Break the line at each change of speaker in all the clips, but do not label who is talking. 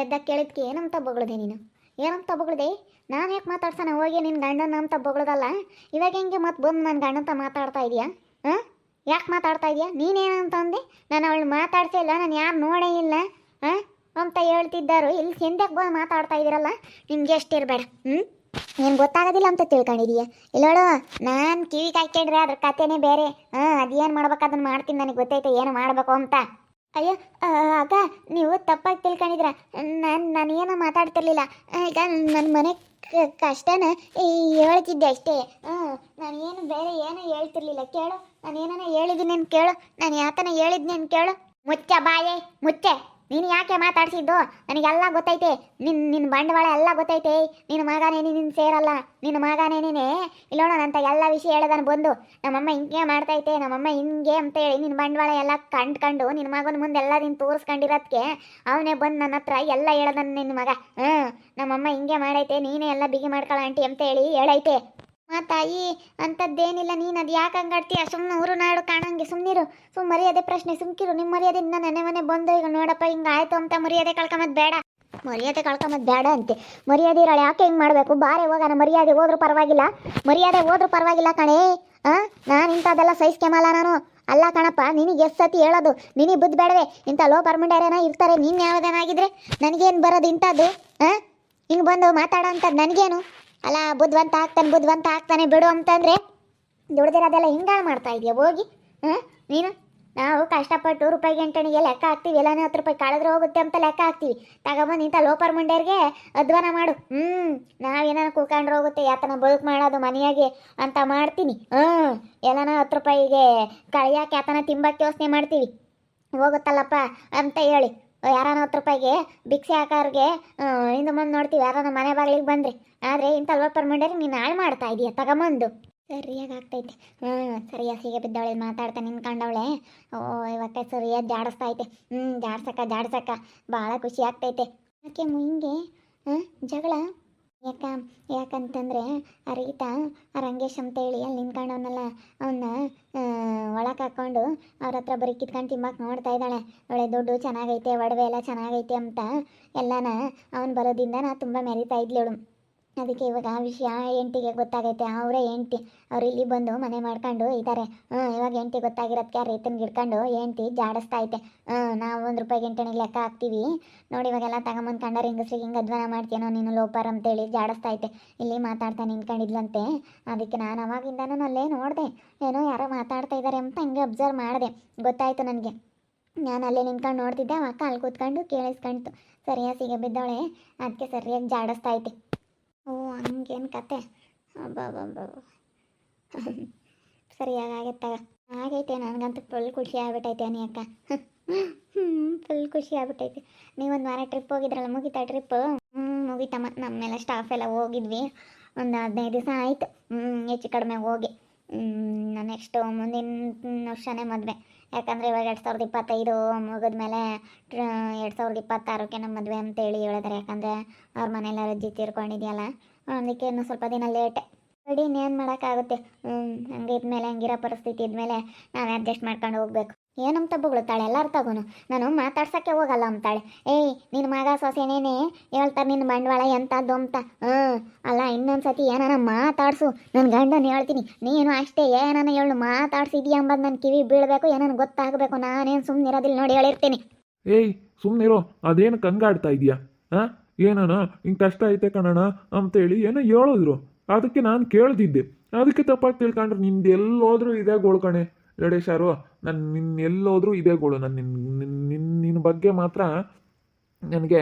ಎದ್ದ ಕೇಳಿದ್ಕೆ ಏನಂತ ಬೊಗಳ್ದೆ ನೀನು? ಏನಂತ ಬೊಗಳ್ದೆ? ನಾನು ಯಾಕೆ ಮಾತಾಡ್ಸೋಣ? ಹೋಗಿ ನಿನ್ನ ಗಂಡನ ಅಂತ ಬೊಗಳದಲ್ಲ? ಇವಾಗ ಹೆಂಗೆ ಮತ್ತೆ ಬಂದು ನನ್ನ ಗಂಡಂತ ಮಾತಾಡ್ತಾ ಇದೆಯಾ? ಹಾಂ? ಯಾಕೆ ಮಾತಾಡ್ತಾ ಇದೆಯಾ? ನೀನೇನಂತ ಅಂದೆ? ನಾನು ಅವಳು ಮಾತಾಡ್ಸೇ ಇಲ್ಲ, ನಾನು ಯಾರು ನೋಡೇ ಇಲ್ಲ. ಹಾಂ? ಅಂತ ಹೇಳ್ತಿದ್ದಾರು? ಇಲ್ಲಿ ಸಿಂದಕ್ಕೆ ಬಂದು ಮಾತಾಡ್ತಾ ಇದ್ದೀರಲ್ಲ ನಿಮ್ಗೆ ಎಷ್ಟಿರಬೇಡ ಹ್ಞೂ ಏನು ಗೊತ್ತಾಗೋದಿಲ್ಲ ಅಂತ ತಿಳ್ಕೊಂಡಿದೀಯ. ಇಲ್ಲೋಳು ನಾನು ಕಿವಿ ಕಾಯ್ಕೊಂಡ್ರೆ ಅದ್ರ ಕಥೆನೇ ಬೇರೆ. ಹಾಂ ಅದೇನು ಮಾಡ್ಬೇಕು? ಅದನ್ನು ಮಾಡ್ತೀನಿ, ನನಗೆ ಗೊತ್ತೈತೆ, ಏನು ಮಾಡಬೇಕು ಅಂತ. ಅಯ್ಯೋ ಆಗ ನೀವು ತಪ್ಪಾಗಿ ತಿಳ್ಕೊಂಡಿದ್ರ ನಾನು ನಾನು ಏನೋ ಮಾತಾಡ್ತಿರ್ಲಿಲ್ಲ. ಈಗ ನನ್ನ ಮನೆ ಕಷ್ಟನ ಹೇಳ್ತಿದ್ದೆ ಅಷ್ಟೇ. ಹ್ಞೂ ನಾನು ಏನು ಬೇರೆ ಏನೂ ಹೇಳ್ತಿರ್ಲಿಲ್ಲ. ಕೇಳು, ನಾನು ಏನಾನ ಹೇಳಿದ್ದೀನಿ ಕೇಳು. ನಾನು ಯಾತನ ಹೇಳಿದ್ನೇನು ಕೇಳು. ಮುಚ್ಚ ಬಾಯೇ, ಮುಚ್ಚೆ. ನೀನು ಯಾಕೆ ಮಾತಾಡ್ಸಿದ್ದು? ನನಗೆಲ್ಲ ಗೊತ್ತೈತೆ. ನಿನ್ನ ನಿನ್ನ ಬಂಡವಾಳ ಎಲ್ಲ ಗೊತ್ತೈತೆ. ನಿನ್ನ ಮಗನೇನೆ ನಿನ್ನ ಸೇರಲ್ಲ. ನಿನ್ನ ಮಗನೇನೇ ಇಲ್ಲೋಣ ಅಂತ ಎಲ್ಲ ವಿಷಯ ಹೇಳೋದನ್ನು ಬಂದು. ನಮ್ಮಮ್ಮ ಹಿಂಗೆ ಮಾಡ್ತೈತೆ. ನಮ್ಮಮ್ಮ ಹಿಂಗೆ ಅಂತ ಹೇಳಿ ನಿನ್ನ ಬಂಡವಾಳ ಎಲ್ಲ ಕಂಡ್ಕೊಂಡು ನಿನ್ನ ಮಗನ ಮುಂದೆ ಎಲ್ಲ ನೀನು ತೋರಿಸ್ಕೊಂಡಿರೋದಕ್ಕೆ ಅವನೇ ಬಂದು ನನ್ನ ಹತ್ರ ಎಲ್ಲ ಹೇಳ್ದನ್ ನಿನ್ನ ಮಗ. ಹ್ಞೂ ನಮ್ಮಮ್ಮ ಹಿಂಗೆ ಮಾಡೈತೆ. ನೀನೇ ಎಲ್ಲ ಬಿಗಿ ಮಾಡ್ಕೊಳ್ಳ ಆಂಟಿ ಅಂತ ಹೇಳಿ ಹೇಳೈತೆ. ಮಾ ತಾಯಿ ಅಂಥದ್ದೇನಿಲ್ಲ ನೀನು ಅದು ಯಾಕೆ ಹಂಗಾಡ್ತೀಯ ಸುಮ್ಮನೆ ಊರು ನಾಡು ಕಾಣಂಗೆ ಸುಮ್ಮನಿರು ಸುಮ್ಮನೆ ಮರ್ಯಾದೆ ಪ್ರಶ್ನೆ, ಸುಮ್ಕಿರು. ನಿಮ್ಮ ನಿನ್ನ ನೆನೆ ಮನೆ ಬಂದು ಈಗ ನೋಡಪ್ಪ, ಹಿಂಗೆ ಆಯ್ತು ಅಂತ ಮರ್ಯಾದೆ ಕಳ್ಕೊಂಬದ್ ಬೇಡ. ಮರ್ಯಾದೆ ಕಳ್ಕೊಂಬದ್ ಬೇಡ ಅಂತೆ. ಮರ್ಯಾದೆ ಇರಲಿ ಯಾಕೆ ಹಿಂಗೆ ಮಾಡಬೇಕು? ಬಾರೆ ಹೋಗೋಣ, ಮರ್ಯಾದೆ ಹೋದ್ರೂ ಪರವಾಗಿಲ್ಲ. ಮರ್ಯಾದೆ ಹೋದ್ರೂ ಪರವಾಗಿಲ್ಲ ಕಣೇ. ಹಾಂ ನಾನು ಇಂಥದ್ದೆಲ್ಲ ಸಹಿಸ್ಕೆಮಲ್ಲ ನಾನು. ಅಲ್ಲ ಕಣಪ್ಪ, ನಿನಗೆ ಎಷ್ಟು ಸತಿ ಹೇಳೋದು? ನಿನಗೆ ಬುದ್ಧ ಬೇಡವೆ. ಇಂಥ ಲೋ ಪರ್ಮಿಂಡರೇನ ಇರ್ತಾರೆ, ನೀನು ಯಾವುದೇನಾಗಿದ್ರೆ ನನಗೇನು ಬರೋದು ಇಂಥದ್ದು? ಹಾಂ ಹಿಂಗೆ ಬಂದು ಮಾತಾಡೋ ಅಂಥದ್ದು ನನಗೇನು? ಅಲ್ಲ, ಬುದ್ಧಿವಂತ ಆಗ್ತಾನೆ ಬುದ್ಧಿವಂತ ಆಗ್ತಾನೆ, ಬಿಡು ಅಂತಂದರೆ ದುಡ್ದಿರೋದೆಲ್ಲ ಹಿಂಗಾಳು ಮಾಡ್ತಾ ಇದೆಯಾ? ಹೋಗಿ, ಹಾಂ? ನೀನು? ನಾವು ಕಷ್ಟಪಟ್ಟು ರೂಪಾಯಿ ಗಂಟಣಿಗೆ ಲೆಕ್ಕ ಹಾಕ್ತೀವಿ, ಎಲ್ಲಾನು ಹತ್ತು ರೂಪಾಯಿ ಕಳೆದ್ರೆ ಹೋಗುತ್ತೆ ಅಂತ ಲೆಕ್ಕ ಹಾಕ್ತೀವಿ. ತಗೊಂಬಂದು ಇಂಥ ಲೋಪರ್ ಮುಂಡ್ಯರಿಗೆ ಅಧ್ವಾನ ಮಾಡು. ಹ್ಞೂ ನಾವೇನಾರು ಕೂತ್ಕೊಂಡ್ರೆ ಹೋಗುತ್ತೆ, ಯಾತನ ಬದುಕು ಮಾಡೋದು ಮನೆಯಾಗೆ ಅಂತ ಮಾಡ್ತೀನಿ. ಹ್ಞೂ ಎಲ್ಲಾನ ಹತ್ತು ರೂಪಾಯಿಗೆ ಕಳಿಯಾಕೆ ಯಾತನ ತಿಂಬಕ್ಕೆ ಯೋಚನೆ ಮಾಡ್ತೀವಿ. ಹೋಗುತ್ತಲ್ಲಪ್ಪ ಅಂತ ಹೇಳಿ. ಯಾರಾನ ಹತ್ತು ರೂಪಾಯಿಗೆ ಭಿಕ್ಷೆ ಹಾಕೋರಿಗೆ ಹಿಂದೆ ಮುಂದೆ ನೋಡ್ತೀವಿ, ಯಾರಾನ ಮನೆ ಬಾಗಿಲಿಗೆ ಬಂದ್ರಿ. ಆದರೆ ಇಂಥ ಲೋಪರ್ ಮುಂಡ್ಯರಿಗೆ ನೀನು ಹಾಳು ಮಾಡ್ತಾ ಇದೀಯ ತಗೊಂಬಂದು ಸರಿಯಾಗಿ ಆಗ್ತೈತೆ. ಹ್ಞೂ ಸರಿಯಾಗಿ ಸೀಗೆ ಬಿದ್ದವಳೆ ಮಾತಾಡ್ತಾ ಕಂಡವಳೆ ಓ, ಇವತ್ತೆ ಸರಿಯಾಗಿ ಜಾಡಿಸ್ತಾ ಐತೆ. ಹ್ಞೂ ಜಾಡ್ಸಕ್ಕ ಜಾಡ್ಸಕ್ಕ. ಭಾಳ ಖುಷಿ ಆಗ್ತೈತೆ. ಯಾಕೆ ಹಿಂಗೆ, ಹಾಂ, ಜಗಳ? ಯಾಕ, ಯಾಕಂತಂದರೆ ರೀತ, ಆ ರಂಗೇಶ್ ಅಂತೇಳಿ ಅಲ್ಲಿ ನಿಂತ್ಕೊಂಡವನಲ್ಲ ಅವನ್ನ ಒಳಗೆ ಹಾಕೊಂಡು ಅವ್ರ ಹತ್ರ ಬರೀ ಕಿತ್ಕೊಂಡು ತಿಂಬಕ್ಕೆ ನೋಡ್ತಾ ಇದ್ದಾಳೆ. ಒಳ್ಳೆ ದುಡ್ಡು ಚೆನ್ನಾಗೈತೆ, ಒಡವೆ ಎಲ್ಲ ಚೆನ್ನಾಗೈತೆ ಅಂತ ಎಲ್ಲನ ಅವನ್ ಬರೋದಿಂದ ನಾ ತುಂಬಾ ಮೆರಿತಾ ಇದ್ಲವಳು ಅದಕ್ಕೆ ಇವಾಗ ಆ ವಿಷಯ ಹೆಂಡ್ತಿಗೆ ಗೊತ್ತಾಗೈತೆ, ಅವರೇ ಹೆಂಡ್ತಿ. ಅವ್ರು ಇಲ್ಲಿ ಬಂದು ಮನೆ ಮಾಡ್ಕೊಂಡು ಇದ್ದಾರೆ. ಹ್ಞೂ ಇವಾಗ ಹೆಂಡ್ತಿ ಗೊತ್ತಾಗಿರೋದಕ್ಕೆ ಆ ರೈತನ ಹಿಡ್ಕೊಂಡು ಹೆಂಡ್ತಿ ಜಾಡಿಸ್ತಾ ಐತೆ. ಹ್ಞೂ ನಾವು ಒಂದು ರೂಪಾಯಿ ಗಂಟೆನಿಗೆ ಲೆಕ್ಕ ಹಾಕ್ತೀವಿ. ನೋಡಿ ಇವಾಗೆಲ್ಲ ತಗೊಂಬಂದು ಕಂಡರೆ ಹಿಂಗಸ್ರಿಗೆ ಹಿಂಗೆ ಅಧ್ವಾನ ಮಾಡ್ತೀನೋ ನೀನು ಲೋಪರ್ ಅಂತೇಳಿ ಜಾಡಿಸ್ತಾ ಐತೆ. ಇಲ್ಲಿ ಮಾತಾಡ್ತಾ ನಿಂತ್ಕೊಂಡಿದ್ಲಂತೆ. ಅದಕ್ಕೆ ನಾನು ಅವಾಗಿಂದನೂ ಅಲ್ಲೇ ನೋಡಿದೆ. ಏನೋ ಯಾರೋ ಮಾತಾಡ್ತಾ ಇದ್ದಾರೆ ಅಂತ ಹಂಗೆ ಅಬ್ಸರ್ವ್ ಮಾಡಿದೆ. ಗೊತ್ತಾಯ್ತು ನನಗೆ. ನಾನು ಅಲ್ಲೇ ನಿಂತ್ಕೊಂಡು ನೋಡ್ತಿದ್ದೆ ಅಕ್ಕ ಅಲ್ಲಿ ಕೂತ್ಕೊಂಡು ಕೇಳಿಸ್ಕೊಂಡ್ತು. ಸರಿಯಾಗಿ ಸಿಗ ಬಿದ್ದವಳೆ. ಅದಕ್ಕೆ ಸರಿಯಾಗಿ ಜಾಡಿಸ್ತಾ ಐತೆ. ಓ ಹಂಗೇನು ಕತೆ? ಅಬ್ಬಬ್ಬಬ್ಬ ಸರಿಯಾಗಿ ಆಗೈತೆ ನನಗಂತೂ ಫುಲ್ ಖುಷಿ ಆಗ್ಬಿಟ್ಟೈತೆ ಅನಿ ಅಕ್ಕ. ಫುಲ್ ಖುಷಿ ಆಗ್ಬಿಟ್ಟೈತೆ ನೀವೊಂದು ವಾರ ಟ್ರಿಪ್ ಹೋಗಿದ್ರಲ್ಲ, ಮುಗಿತಾ ಟ್ರಿಪ್ಪು ಹ್ಞೂ ಮುಗಿತಮ್ಮ. ನಮ್ಮೆಲ್ಲ ಸ್ಟಾಫ್ ಎಲ್ಲ ಹೋಗಿದ್ವಿ. ಒಂದು ಹದಿನೈದು ದಿವಸ ಆಯಿತು. ಹ್ಞೂ ಹೆಚ್ಚು ಕಡಿಮೆ ಹೋಗಿ. ನೆಕ್ಸ್ಟು ಮುಂದಿನ ವರ್ಷನೇ ಮದುವೆ. ಯಾಕಂದರೆ ಇವಾಗ ಎರಡು ಸಾವಿರದ ಇಪ್ಪತ್ತೈದು ಮುಗಿದ್ಮೇಲೆ ಎರಡು ಸಾವಿರದ ಇಪ್ಪತ್ತಾರಕ್ಕೆ ನಮ್ಮ ಮದುವೆ ಅಂತೇಳಿ ಹೇಳಿದಾರೆ. ಯಾಕಂದರೆ ಅವ್ರ ಮನೇಲಿ ಅಜ್ಜಿ ತೀರ್ಕೊಂಡಿದೆಯಲ್ಲ, ಅದಕ್ಕೆ ಇನ್ನೂ ಸ್ವಲ್ಪ ದಿನ ಲೇಟ್ ರೆಡಿ ಇನ್ನೇನು ಮಾಡೋಕ್ಕಾಗುತ್ತೆ? ಹ್ಞೂ ಹಂಗೆ ಇದ್ಮೇಲೆ, ಹಂಗಿರೋ ಪರಿಸ್ಥಿತಿ ಇದ್ಮೇಲೆ ನಾವು ಅಡ್ಜಸ್ಟ್ ಮಾಡ್ಕೊಂಡು ಹೋಗ್ಬೇಕು. ಏನಂತ ತಾಳೆ? ಎಲ್ಲರೂ ತಗೋನು ನಾನು ಮಾತಾಡ್ಸೋಕ್ಕೆ ಹೋಗಲ್ಲ ಅಂತಾಳೆ ಏಯ್ ನಿನ್ನ ಮಗ ಸೊಸೆನೇನೆ ಹೇಳ್ತಾ ನಿನ್ನ ಬಂಡವಾಳ ಎಂಥದ್ದು ಅಂತ ಹ್ಞೂ ಅಲ್ಲ ಇನ್ನೊಂದು ಸತಿ ಏನಾನ ಮಾತಾಡ್ಸು. ನನ್ನ ಗಂಡನ ಹೇಳ್ತೀನಿ. ನೀನು ಅಷ್ಟೇ ಏನಾನ ಹೇಳು, ಮಾತಾಡ್ಸಿದ್ಯಾ ಅಂಬದು ನನ್ನ ಕಿವಿ ಬೀಳಬೇಕು, ಏನಾನ ಗೊತ್ತಾಗಬೇಕು. ನಾನೇನು ಸುಮ್ಮನೆ ಇರೋದಿಲ್ಲ ನೋಡಿ ಹೇಳಿರ್ತೀನಿ.
ಏಯ್ ಸುಮ್ಮನಿರೋ ಅದೇನು ಕಂಗಾಡ್ತಾ ಇದೆಯಾ? ಹಾಂ? ಏನಣ್ಣ ಹಿಂಗೆ ಕಷ್ಟ ಐತೆ ಕಣಣ್ಣ, ಅಂತೇಳಿ ಏನೋ ಹೇಳಿದ್ರು. ಅದಕ್ಕೆ ನಾನು ಕೇಳ್ತಿದ್ದೆ. ಅದಕ್ಕೆ ತಪ್ಪಾಗಿ ತಿಳ್ಕೊಂಡ್ರೆ ನಿಂದು ಎಲ್ಲೋದ್ರೂ ಇದೇ ಗೋಳು ಕಣೆ. ಲಡೇಶಾರು ನಾನು ನಿನ್ನ ಎಲ್ಲೋದ್ರೂ ಇದೇ ಗೋಳು. ನಾನು ನಿನ್ನ ನಿನ್ನ ನಿನ್ನ ಬಗ್ಗೆ ಮಾತ್ರ ನನಗೆ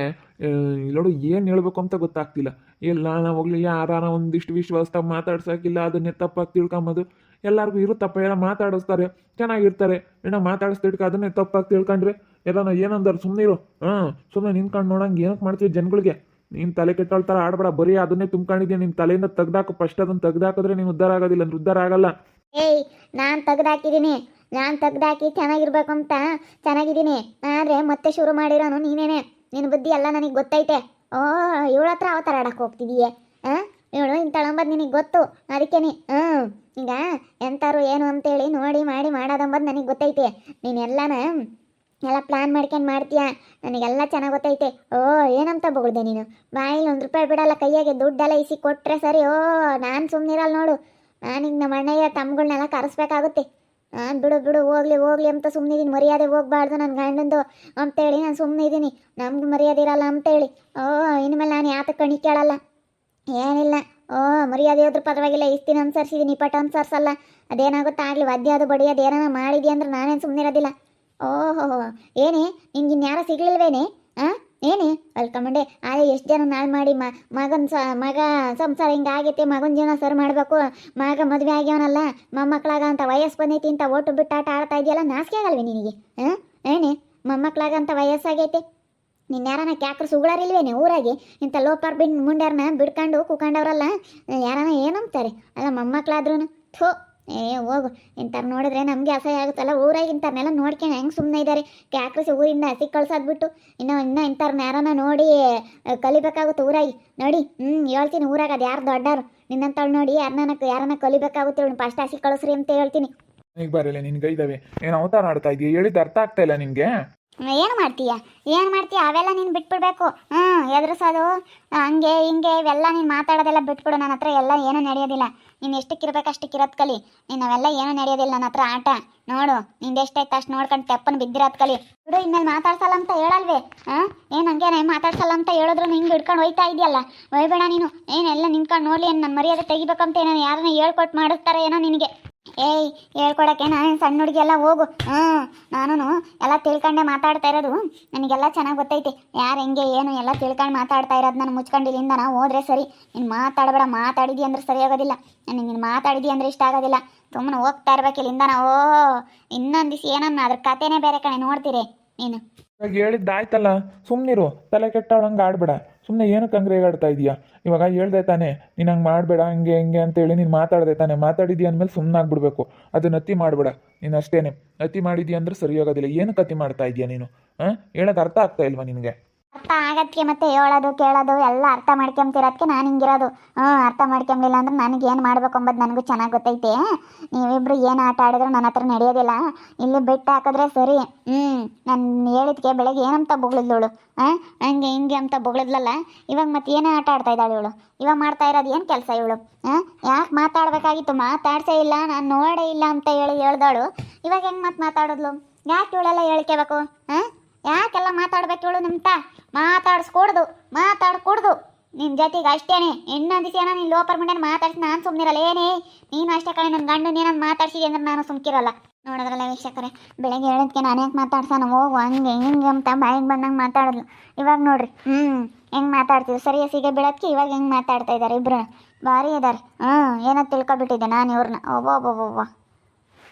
ಇಲ್ಲೋಡು ಏನು ಹೇಳ್ಬೇಕು ಅಂತ ಗೊತ್ತಾಗ್ತಿಲ್ಲ. ಎಲ್ಲ ನಾವು ಹೋಗ್ಲಿ ಯಾರಾನ ಒಂದಿಷ್ಟು ವಿಶ್ವಾಸ ಮಾತಾಡ್ಸೋಕ್ಕಿಲ್ಲ ಅದನ್ನೇ ತಪ್ಪಾಗಿ ತಿಳ್ಕೊಂಬೋದು. ಎಲ್ಲರಿಗೂ ಇರುತ್ತಪ್ಪ ಎಲ್ಲ ಮಾತಾಡಿಸ್ತಾರೆ, ಚೆನ್ನಾಗಿರ್ತಾರೆ. ಏನೋ ಮಾತಾಡಿಸ್ತಿಡ್ಕ ಅದನ್ನೇ ತಪ್ಪಾಗಿ ತಿಳ್ಕೊಂಡ್ರೆ. ಏನಂದಾರೆ ಸುಮ್ಮನೆ ಸುಮ್ಮನಿರು ಹಾಂ ಸುಮ್ಮನೆ ನಿಂತ್ಕೊಂಡು ನೋಡಂಗೆ ಏನಕ್ಕೆ ಮಾಡ್ತೀವಿ ಜನಗಳಿಗೆ? ನೀನು ತಲೆ ಕೆಟ್ಟೋಳ್ ತರ ಆಡ್ಬೇಡ, ಬರೀ ಅದನ್ನೇ ತುಂಬ್ಕೊಂಡಿದ್ಯಾ? ನಿಮ್ ತಲೆಯಿಂದ ತೆಗ್ದಾಕು ಫಸ್ಟ್ ಅದನ್ನ ತೆಗ್ದಾಕಿದ್ರೆ ನೀನು ಉದ್ಧಾರ ಆಗೋದಿಲ್ಲ, ಅಂದ್ರೆ ಆಗಲ್ಲ.
ಏಯ್, ನಾನು ತೆಗ್ದಾಕಿದ್ದೀನಿ ನಾನು ತೆಗ್ದಾಕಿ ಚೆನ್ನಾಗಿರ್ಬೇಕು ಅಂತ ಚೆನ್ನಾಗಿದ್ದೀನಿ ಆದ್ರೆ ಮತ್ತೆ ಶುರು ಮಾಡಿರೋನು ನೀನೇನೆ. ನಿನ್ ಬುದ್ಧಿ ಎಲ್ಲ ನನಗೆ ಗೊತ್ತೈತೆ. ಓ, ಇವಳ ಹತ್ರ ಅವತಾರ ಆಡಕ್ಕೆ ಹೋಗ್ತಿದೀಯೇ? ಹಾಂ ಇವಳು ಇಂಥಳಂಬದು ನಿನಗೆ ಗೊತ್ತು, ಅದಕ್ಕೇನೆ. ಹ್ಞೂ ಈಗ ಎಂತಾರು ಏನು ಅಂತೇಳಿ ನೋಡಿ, ಮಾಡಿ ಮಾಡೋದಂಬದು ನನಗೆ ಗೊತ್ತೈತೆ. ನೀನೆಲ್ಲನ ಎಲ್ಲ ಪ್ಲಾನ್ ಮಾಡ್ಕೊಂಡು ಮಾಡ್ತೀಯಾ? ನನಗೆಲ್ಲ ಚೆನ್ನಾಗಿ ಗೊತ್ತೈತೆ. ಓ, ಏನಂತ ಬೊಗಳ್ದೆ ನೀನು? ಬಾಯಲ್ಲಿ ಒಂದು ರೂಪಾಯಿ ಬಿಡಲ್ಲ, ಕೈಯಾಗೆ ದುಡ್ಡೆಲ್ಲ ಇಸಿ ಕೊಟ್ಟರೆ ಸರಿ. ಓ, ನಾನು ಸುಮ್ಮನಿರಲ್ಲ ನೋಡು. ನಾನೀಗ ನಮ್ಮ ಅಣ್ಣಯ್ಯ ತಮ್ಮಗಳನ್ನೆಲ್ಲ ಕರೆಸ್ಬೇಕಾಗುತ್ತೆ. ನಾನು ಬಿಡು ಬಿಡು, ಹೋಗ್ಲಿ ಹೋಗ್ಲಿ ಅಂತ ಸುಮ್ಮನಿದ್ದೀನಿ ಮರ್ಯಾದೆ ಹೋಗ್ಬಾರ್ದು ನನ್ನ ಗಂಡಂದು ಅಂತೇಳಿ ನಾನು ಸುಮ್ಮನೆ ಇದ್ದೀನಿ ನಮ್ಗೆ ಮರ್ಯಾದೆ ಇರಲ್ಲ ಅಂತೇಳಿ. ಓ, ಇನ್ಮೇಲೆ ನಾನು ಯಾತ ಕಣಿ ಕೇಳಲ್ಲ. ಏನಿಲ್ಲ. ಓ, ಮರ್ಯಾದೆ ಹೋದ್ರೂ ಪರವಾಗಿಲ್ಲ. ಇಸ್ತೀನಿ ಅನ್ಸರ್ಸಿದ್ದೀನಿ ಪಟ ಅನ್ಸರ್ಸಲ್ಲ. ಅದೇನಾಗುತ್ತಾ ಆಗಲಿ, ವದ್ಯ ಅದು ಬಡಿಯೋದು ಏನಾರ ಮಾಡಿದ್ಯಾ ಅಂದ್ರೆ ನಾನೇನು ಸುಮ್ಮನೆ ಇರೋದಿಲ್ಲ ಓಹೋ ಏನೇ, ನಿನ್ಗೆ ಇನ್ಯಾರ ಸಿಗ್ಲಿಲ್ವೇನೆ? ಆ? ಏನೇ? ಅಲ್ಕಂಬಂಡೆ ಆಗ ಎಷ್ಟು ಜನ ನಾಳು ಮಾಡಿ ಮಗನ ಸ, ಮಗ ಸಂಸಾರ ಹಿಂಗೆ ಆಗೈತೆ, ಮಗನ ಜೀವನ ಸರ್ ಮಾಡಬೇಕು. ಮಗ ಮದುವೆ ಆಗ್ಯವನಲ್ಲ ಮೊಮ್ಮಕ್ಳಾಗ ಅಂತ ವಯಸ್ಸು ಬಂದೈತಿ ಅಂತ ಓಟು ಬಿಟ್ಟು ಆಟ ಆಡ್ತಾ ಇದೆಯಲ್ಲ ನಾಸಿಕೆ ಆಗಲ್ವೇ ನಿನಗೆ? ಹಾಂ ಏನೇ? ಮೊಮ್ಮಕ್ಳಾಗ ಅಂತ ವಯಸ್ಸಾಗೈತೆ ಯಾರನ್ನ ಕ್ಯಾಕ್ರ ಸುಗಳಾರಿಲ್ವೇನೆ ಊರಾಗೆ? ಇಂಥ ಲೋಪಾರ್ ಬಿನ್ ಮುಂಡ್ಯಾರನ್ನ ಬಿಡ್ಕೊಂಡು ಕೂಕೊಂಡವ್ರಲ್ಲ ಯಾರನ್ನ ಏನಂತಾರೆ ಅಲ್ಲ ಮೊಮ್ಮಕ್ಳಾದ್ರೂ ಥೋ. ಏ, ಹೋಗು. ಇಂಥವ್ರು ನೋಡಿದ್ರೆ ನಮಗೆ ಅಸಹ್ಯ ಆಗುತ್ತಲ್ಲ? ಊರಾಗ ಇಂಥವ್ರನ್ನೆಲ್ಲ ನೋಡ್ಕೊಂಡು ಹೆಂಗೆ ಸುಮ್ಮನೆ ಇದ್ದಾರೆ ಕ್ಯಾಕ್ರಸಿ ಊರಿಂದ ಹಸಿ ಕಳ್ಸೋದ್ಬಿಟ್ಟು. ಇನ್ನೂ ಇನ್ನೂ ಇಂಥವ್ರನ್ನ ಯಾರನ್ನ ನೋಡಿ ಕಲಿಬೇಕಾಗುತ್ತೆ ಊರಾಗಿ. ನೋಡಿ ಹ್ಞೂ ಹೇಳ್ತೀನಿ ಊರಾಗ ಅದು ಯಾರು ದೊಡ್ಡವ್ರು? ನಿನ್ನಂತ ನೋಡಿ ಯಾರನ್ನ ಯಾರನ್ನ ಕಲಿಬೇಕಾಗುತ್ತೆ ಇವಳು ಫಸ್ಟ್ ಹಸಿ ಕಳಿಸ್ರಿ ಅಂತ ಹೇಳ್ತೀನಿ.
ಬರಲ್ಲ ನಿನ್ಗೆ ಇದಾವೆ. ಏನು ಅವತಾರ ಆಡ್ತಾ ಇದೀಯ? ಹೇಳಿದ್ದು ಅರ್ಥ ಆಗ್ತಾ ಇಲ್ಲ ನಿನಗೆ.
ಏನು ಮಾಡ್ತೀಯ? ಏನು ಮಾಡ್ತೀಯ? ಅವೆಲ್ಲ ನೀನು ಬಿಟ್ಬಿಡ್ಬೇಕು. ಹ್ಞೂ ಎದುರಿಸೋದು. ಹಂಗೆ ಹಿಂಗೆ ಇವೆಲ್ಲ ನೀನು ಮಾತಾಡೋದೆಲ್ಲ ಬಿಟ್ಬಿಡು ನನ್ನ ಹತ್ರ. ಎಲ್ಲ ಏನೂ ನಡೆಯೋದಿಲ್ಲ. ನೀನು ಎಷ್ಟಕ್ಕಿರ್ಬೇಕು ಅಷ್ಟಕ್ಕಿರೋದು ಕಲಿ. ನೀನು ಅವೆಲ್ಲ ಏನೂ ನಡೆಯೋದಿಲ್ಲ ನನ್ನ ಹತ್ರ. ಆಟ, ನೋಡು. ನಿಂದು ಎಷ್ಟಾಯ್ತು ಅಷ್ಟು ನೋಡ್ಕೊಂಡು ತೆಪ್ಪನ ಬಿದ್ದಿರೋದು ಕಲಿ. ಬಿಡು, ಇನ್ಮೇಲೆ ಮಾತಾಡ್ಸಲ್ಲ ಅಂತ ಹೇಳಲ್ವೇ? ಹಾಂ? ಏನು ಹಂಗೇನೆ ಮಾತಾಡ್ಸಲ್ಲ ಅಂತ ಹೇಳಿದ್ರು ಹಿಂಗೆ ಹಿಡ್ಕೊಂಡು ಹೋಯ್ತಾ ಇದೆಯಲ್ಲ? ಒಯ್ಬೇಡ ನೀನು. ಏನೆಲ್ಲ ನಿಂತ್ಕೊಂಡು ನೋಡಲಿ. ನನ್ನ ಮರ್ಯಾದೆ ತೆಗಿಬೇಕಂತ ಏನೋ ಯಾರನ್ನ ಹೇಳ್ಕೊಟ್ಟು ಮಾಡಿಸ್ತಾರೆ ಏನೋ ನಿನಗೆ? ಏಯ್, ಹೇಳ್ಕೊಡಕ್ಕೆ ನಾನೇನು ಸಣ್ಣ ಹುಡುಗಿ ಎಲ್ಲ ಹೋಗು. ಹ್ಞೂ ನಾನು ಎಲ್ಲ ತಿಳ್ಕೊಂಡೆ ಮಾತಾಡ್ತಾ ಇರೋದು. ನನಗೆಲ್ಲ ಚೆನ್ನಾಗಿ ಗೊತ್ತೈತೆ. ಯಾರು, ಹೆಂಗೆ, ಏನು, ಎಲ್ಲ ತಿಳ್ಕೊಂಡು ಮಾತಾಡ್ತಾ ಇರೋದು ನಾನು ಮುಚ್ಕೊಂಡು ಇಲ್ಲಿಂದ ನಾವು ಹೋದ್ರೆ ಸರಿ. ನೀನು ಮಾತಾಡಬೇಡ ಮಾತಾಡಿದಿ ಅಂದ್ರೆ ಸರಿ ಆಗೋದಿಲ್ಲ. ನನಗೆ ನೀನು ಮಾತಾಡಿದಿ ಅಂದ್ರೆ ಇಷ್ಟ ಆಗೋದಿಲ್ಲ. ಸುಮ್ಮನೆ ಹೋಗ್ತಾ ಇರ್ಬೇಕು ಇಲ್ಲಿಂದ ನಾವು. ಇನ್ನೊಂದು ದಿವಸ ಏನನ್ನ ಅದ್ರ ಕತೆನೇ ಬೇರೆ ಕಣೆ ನೋಡ್ತೀರಿ ನೀನು.
ಹೇಳಿದ್ದಾಯ್ತಲ್ಲ ಸುಮ್ಮನಿರು ತಲೆ ಕೆಟ್ಟವಳಂಗೆ ಆಡ್ಬೇಡ. ಸುಮ್ಮನೆ ಏನಕ್ಕೆ ಹಂಗೆ ಇದೀಯಾ? ಇವಾಗ ಹೇಳ್ದೆ ತಾನೆ, ನೀನು ಹಂಗೆ ಮಾಡಬೇಡ, ಹಂಗೆ, ಹಿಂಗೆ ಅಂತೇಳಿ ನೀನು ಮಾತಾಡ್ದೆ ತಾನೆ, ಮಾತಾಡಿದ್ಯಾ ಅಂದಮೇಲೆ ಸುಮ್ಮನೆ ಆಗ್ಬಿಡ್ಬೇಕು. ಅದನ್ನ ಅತಿ ಮಾಡಬೇಡ, ನೀನು ಅಷ್ಟೇನೆ. ಅತಿ ಮಾಡಿದ್ಯಾ ಅಂದ್ರೆ ಸರಿ ಹೋಗೋದಿಲ್ಲ ಏನಕ್ಕೆ ಅತಿ ಮಾಡ್ತಾ ಇದೆಯಾ ನೀನು? ಹಾಂ? ಹೇಳೋದು ಅರ್ಥ ಆಗ್ತಾ ಇಲ್ವಾ ನಿನಗೆ?
ಅರ್ಥ ಆಗತ್ತೆ ಮತ್ತೆ ಹೇಳೋದು, ಕೇಳೋದು, ಎಲ್ಲ ಅರ್ಥ ಮಾಡ್ಕೊಂತಿರೋದಕ್ಕೆ ನಾನು ಹಿಂಗಿರೋದು. ಹ್ಞೂ ಅರ್ಥ ಮಾಡ್ಕೊಂಬಿಲ್ಲ ಅಂದ್ರೆ ನನಗೆ ಏನು ಮಾಡ್ಬೇಕು ಅಂಬೋದು ನನಗೂ ಚೆನ್ನಾಗಿ ಗೊತ್ತೈತೆ. ನೀವಿಬ್ಬರು ಏನು ಆಟ ಆಡಿದ್ರು ನನ್ನ ಹತ್ರ ನಡೆಯೋದಿಲ್ಲ. ಇಲ್ಲಿ ಬೆಟ್ಟ ಹಾಕಿದ್ರೆ ಸರಿ. ಹ್ಞೂ ನಾನು ಹೇಳಿದ್ಕೆ ಬೆಳಗ್ಗೆ ಏನಂತ ಬೊಗಳಿದ್ಳು ಹಾಂ ಹಂಗೆ ಹಿಂಗೆ ಅಂತ ಬೊಗಳಿದ್ಲಲ್ಲ? ಇವಾಗ ಮತ್ತೆ ಏನೇ ಆಟ ಆಡ್ತಾ ಇದ್ದಾಳೆ ಇವಳು? ಇವಾಗ ಮಾಡ್ತಾ ಇರೋದು ಏನು ಕೆಲಸ ಇವಳು? ಹಾಂ ಯಾಕೆ ಮಾತಾಡಬೇಕಾಗಿತ್ತು? ಮಾತಾಡ್ಸೇ ಇಲ್ಲ, ನಾನು ನೋಡೇ ಇಲ್ಲ ಅಂತ ಹೇಳಿ ಹೇಳ್ದಾಳು. ಇವಾಗ ಹೆಂಗೆ ಮತ್ತೆ ಮಾತಾಡಿದ್ಲು? ಯಾಕೆ ಇವಳೆಲ್ಲ ಹೇಳ್ಕೋಬೇಕು? ಹಾಂ ಯಾಕೆಲ್ಲ ಮಾತಾಡ್ಬೇಕು ನಿಮ್ಮ ನಿಮ್ತ ಮಾತಾಡಿಸ್ಕೊಡ್ದು, ಮಾತಾಡ್ಕೊಡ್ದು. ನಿನ್ನ ಜೊತೆಗೆ ಅಷ್ಟೇನೆ. ಇನ್ನೊಂದು ದಿವಸ ಏನೋ ನೀನು ಲೋಪರ್ ಮುಂಡೆ ಮಾತಾಡ್ಸಿ ನಾನು ಸುಮ್ಮನಿರಲ್ಲ ಏನೇ? ನೀನು ಅಷ್ಟೇ ಕಣೆ ನನ್ನ ಗಂಡನ ಏನೋ ಮಾತಾಡ್ಸಿದೆ ಅಂದ್ರೆ ನಾನು ಸುಮ್ಕಿರಲ್ಲ. ನೋಡಿದ್ರಲ್ಲ ವೀಕ್ಷಕರೇ, ಬೆಳಗ್ಗೆ ಹೇಳೋದಕ್ಕೆ ನಾನು ಯಾಕೆ ಮಾತಾಡ್ಸೋಣ ಹೋಗು ಹಂಗೆ, ಹಿಂಗೆ ಅಂತ ಬಾಯಿಗೆ ಬಂದಂಗೆ ಮಾತಾಡಿದ್ಲು ಇವಾಗ ನೋಡ್ರಿ. ಹ್ಞೂ ಹೆಂಗೆ ಮಾತಾಡ್ತಿದ್ರು ಸರಿ ಸಿಗೆ ಬೀಳೋದಕ್ಕೆ ಇವಾಗ ಹೆಂಗೆ ಮಾತಾಡ್ತಾ ಇದ್ದಾರೆ ಇಬ್ಬರು ಭಾರಿ ಇದ್ದಾರೆ ಹ್ಞೂ ಏನೋ ತಿಳ್ಕೊಬಿಟ್ಟಿದ್ದೆ ನಾನು ಇವ್ರನ್ನ ಒಬ್ಬೊಬ್ಬೊಬ್ಬೊಬ್ಬ